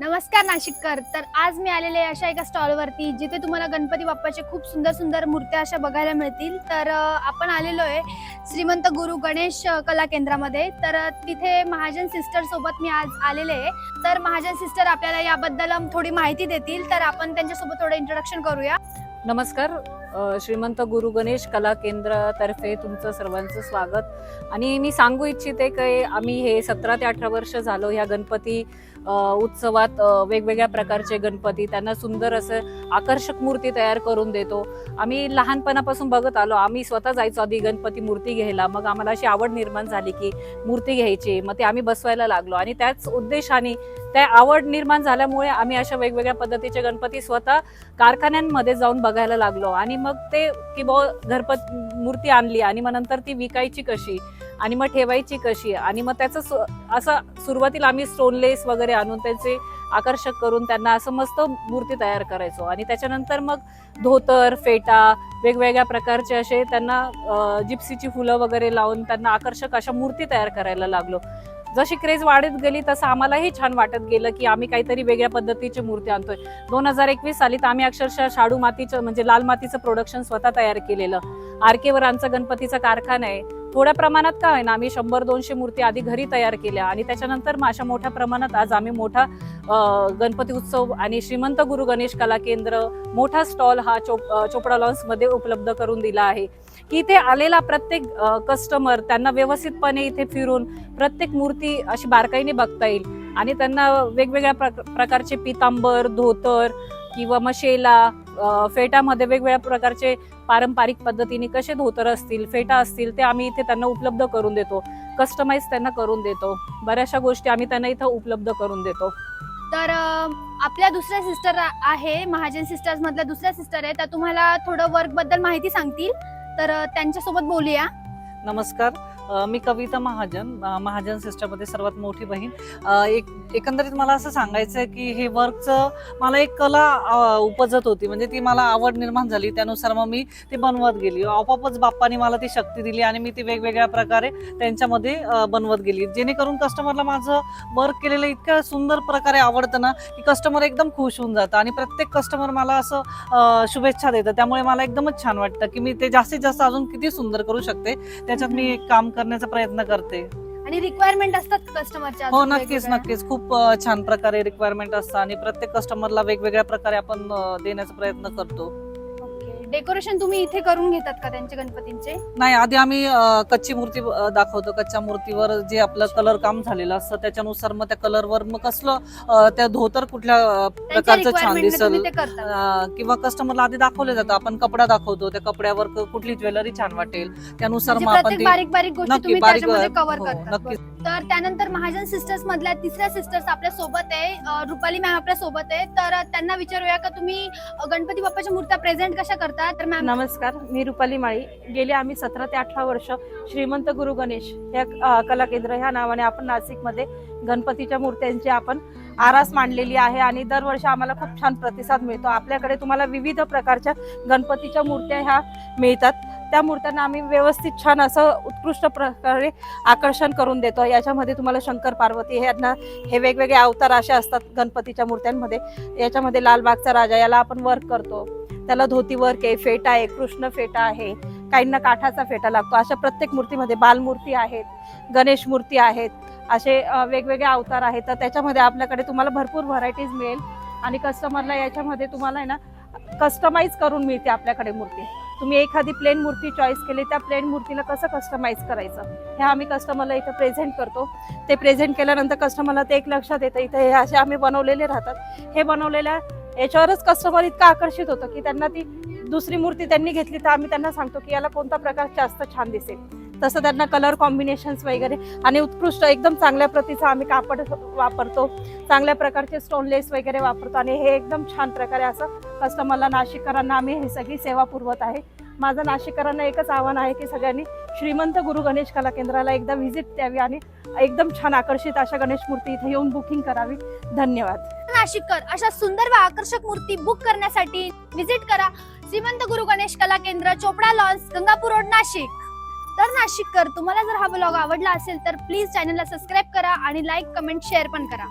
नमस्कार नाशिककर. तर आज मी आलेले आहे अशा एका स्टॉलवरती जिथे तुम्हाला गणपती बाप्पाचे खूप सुंदर सुंदर मूर्त्या अशा बघायला मिळतील. तर आपण आलेलो आहे श्रीमंत गुरु गणेश कला केंद्रामध्ये. तर तिथे महाजन सिस्टर सोबत मी आज आलेले आहे. तर महाजन सिस्टर आपल्याला याबद्दल थोडी माहिती देतील. तर आपण त्यांच्यासोबत थोडं इंट्रोडक्शन करूया. नमस्कार. श्रीमंत गुरु गणेश कला केंद्रातर्फे तुमचं सर्वांचं स्वागत. आणि मी सांगू इच्छिते की आम्ही हे सतरा ते अठरा वर्ष झालो ह्या गणपती उत्सवात वेगवेगळ्या प्रकारचे गणपती त्यांना सुंदर असं आकर्षक मूर्ती तयार करून देतो. आम्ही लहानपणापासून बघत आलो आम्ही स्वतः जायचो आधी गणपती मूर्ती घ्यायला. मग आम्हाला अशी आवड निर्माण झाली की मूर्ती घ्यायची. मग ते आम्ही बसवायला लागलो आणि त्याच उद्देशाने त्या आवड निर्माण झाल्यामुळे आम्ही अशा वेगवेगळ्या पद्धतीचे गणपती स्वतः कारखान्यांमध्ये जाऊन बघायला लागलो. आणि मग ते की बो घरपत मूर्ती आणली आणि मग नंतर ती विकायची कशी? आणि मग ठेवायची कशी? आणि मग त्याचं असं सुरुवातीला आम्ही स्टोनलेस वगैरे आणून त्याचे आकर्षक करून त्यांना असं मस्त मूर्ती तयार करायचो. आणि त्याच्यानंतर मग धोतर फेटा वेगवेगळ्या प्रकारचे असे त्यांना जिप्सीची फुलं वगैरे लावून त्यांना आकर्षक अशा मूर्ती तयार करायला लागलो. जशी क्रेज वाढत गेली तसं आम्हालाही छान वाटत गेलं की आम्ही काहीतरी वेगळ्या पद्धतीची मूर्ती आणतोय. दोन हजार एकवीस सालीत आम्ही अक्षरशः शाडू मातीचं म्हणजे लाल मातीचं प्रोडक्शन स्वतः तयार केलेलं. आरकेवर आमचा गणपतीचा कारखाना आहे. थोड्या प्रमाणात का आहे ना आम्ही शंभर दोनशे मूर्ती आधी घरी तयार केल्या आणि त्याच्यानंतर मग अशा मोठ्या प्रमाणात आज आम्ही मोठा गणपती उत्सव आणि श्रीमंत गुरु गणेश कला केंद्र मोठा स्टॉल हा चोप चोपडा लॉन्समध्ये उपलब्ध करून दिला आहे. की इथे आलेला प्रत्येक कस्टमर त्यांना व्यवस्थितपणे इथे फिरून प्रत्येक मूर्ती अशी बारकाईने बघता येईल आणि त्यांना वेगवेगळ्या प्रकारचे पितांबर धोतर किंवा मशेला फेटामध्ये वेगवेगळ्या प्रकारचे पारंपरिक पद्धतीने कसे धोतर असतील फेटा असतील ते आम्ही इथे त्यांना उपलब्ध करून देतो. कस्टमाइज त्यांना करून देतो. बऱ्याचशा गोष्टी आम्ही त्यांना इथं उपलब्ध करून देतो. तर आपल्या दुसऱ्या सिस्टर आहे महाजन सिस्टर्स मधल्या दुसऱ्या सिस्टर आहे. त्या तुम्हाला थोडं वर्कबद्दल माहिती सांगतील. तर त्यांच्यासोबत बोलूया. नमस्कार. मी कविता महाजन महाजन सिस्टरमध्ये सर्वात मोठी बहीण. एक एकंदरीत मला असं सांगायचं आहे की हे वर्कचं मला एक कला उपजत होती. म्हणजे ती मला आवड निर्माण झाली. त्यानुसार मग मी ते बनवत गेली. आपोआपच बाप्पानी मला ती शक्ती दिली आणि मी ती वेगवेगळ्या प्रकारे त्यांच्यामध्ये बनवत गेली. जेणेकरून कस्टमरला माझं वर्क केलेलं इतक्या सुंदर प्रकारे आवडतं ना की कस्टमर एकदम खुश होऊन जातं. आणि प्रत्येक कस्टमर मला असं शुभेच्छा देतं. त्यामुळे मला एकदमच छान वाटतं की मी ते जास्तीत जास्त अजून किती सुंदर करू शकते. त्याच्यात मी एक काम कर करण्याचा प्रयत्न करते. आणि रिक्वायरमेंट असतात कस्टमरच्या हो नक्कीच नक्कीच. खूप अ, छान प्रकारे रिक्वायरमेंट असतं आणि प्रत्येक कस्टमरला वेगवेगळ्या प्रकारे आपण अ, देण्याचा प्रयत्न करतो. डेकोरेशन तुम्ही इथे करून घेतात का त्यांच्या गणपतींचे? नाही आधी आम्ही अ, कच्ची मूर्ती अ, दाखवतो. कच्च्या मूर्तीवर जे आपलं कलर काम झालेलं असतं त्याच्यानुसार मग त्या कलरवर मग कसलं अ, त्या धोतर कुठल्या अ, त्यांच्या प्रकारचं छान ने दिसल तुम्ही ते करता. अ, किंवा कस्टमरला आधी दाखवलं जातं. आपण कपडा दाखवतो त्या कपड्यावर क- कुठली ज्वेलरी छान वाटेल. त्यानुसार म्हणजे मग आपण प्रत्येक ती बारीक बारीक गोष्टी नक्की तुम्ही बारीक त्याच्यामध्ये कव्हर हो, करतात नक्कीच. तर त्यानंतर महाजन सिस्टर्स मधल्या तिसऱ्या सिस्टर्स आपल्यासोबत आहे. रुपाली मॅम आपल्यासोबत आहे. तर त्यांना विचारूया का तुम्ही गणपती बाप्पाच्या मूर्त्या प्रेझेंट कशा करता? तर मॅम नमस्कार मी रुपाली माळी. गेली आम्ही सतरा ते अठरा वर्ष श्रीमंत गुरु गणेश या कला केंद्र ह्या नावाने आपण नाशिकमध्ये गणपतीच्या मूर्त्यांची आपण आरास मांडलेली आहे आणि दरवर्षी आम्हाला खूप छान प्रतिसाद मिळतो. आपल्याकडे तुम्हाला विविध प्रकारच्या गणपतीच्या मूर्त्या ह्या मिळतात. त्या मूर्त्यांना आम्ही व्यवस्थित छान असं उत्कृष्ट प्रकारे आकर्षण करून देतो. याच्यामध्ये तुम्हाला शंकर पार्वती हे यांना हे वेगवेगळे अवतार असे असतात गणपतीच्या मूर्त्यांमध्ये. याच्यामध्ये लालबागचा राजा याला आपण वर्क करतो. त्याला धोती वर्क आहे फेटा आहे कृष्ण फेटा आहे काहींना काठाचा फेटा लागतो. अशा प्रत्येक मूर्तीमध्ये बालमूर्ती आहेत गणेश मूर्ती आहेत असे वेगवेगळे अवतार आहेत. तर त्याच्यामध्ये आपल्याकडे तुम्हाला भरपूर व्हरायटीज मिळेल. आणि कस्टमरला याच्यामध्ये तुम्हाला आहे ना कस्टमाइज करून मिळते आपल्याकडे मूर्ती. तुम्ही एखादी प्लेन मूर्ती चॉईस केली त्या प्लेन मूर्तीला कसं कस्टमाइज करायचं? हे आम्ही कस्टमरला इथं प्रेझेंट करतो. ते प्रेझेंट केल्यानंतर कस्टमरला ते एक लक्षात येतं इथं हे असे आम्ही बनवलेले राहतात. हे बनवलेल्या याच्यावरच कस्टमर इतकं आकर्षित होतं की त्यांना ती दुसरी मूर्ती त्यांनी घेतली तर आम्ही त्यांना सांगतो की याला कोणता प्रकार जास्त छान दिसेल. तसं त्यांना कलर कॉम्बिनेशन्स वगैरे आणि उत्कृष्ट एकदम चांगल्या प्रतीचं आम्ही कापड वापरतो. चांगल्या प्रकारचे स्टोनलेस वगैरे वापरतो आणि हे एकदम छान प्रकारे असं कस्टमरला नाशिककरांना आम्ही ही सगळी सेवा पुरवत आहे. माझं नाशिककरांना एकच आव्हान आहे की सगळ्यांनी श्रीमंत गुरु गणेश कला केंद्राला एकदा व्हिजिट द्यावी आणि एकदम छान आकर्षित अशा गणेश मूर्ती इथे येऊन बुकिंग करावी. धन्यवाद. नाशिककर अशा सुंदर व आकर्षक मूर्ती बुक करण्यासाठी व्हिजिट करा. श्रीमंत गुरु गणेश कला केंद्र चोपडा लॉन्स गंगापूर रोड नाशिक. तर नाशिककर तुम्हाला जर हा ब्लॉग आवडला असेल तर प्लीज चॅनलला सबस्क्राईब करा आणि लाईक कमेंट शेअर पण करा.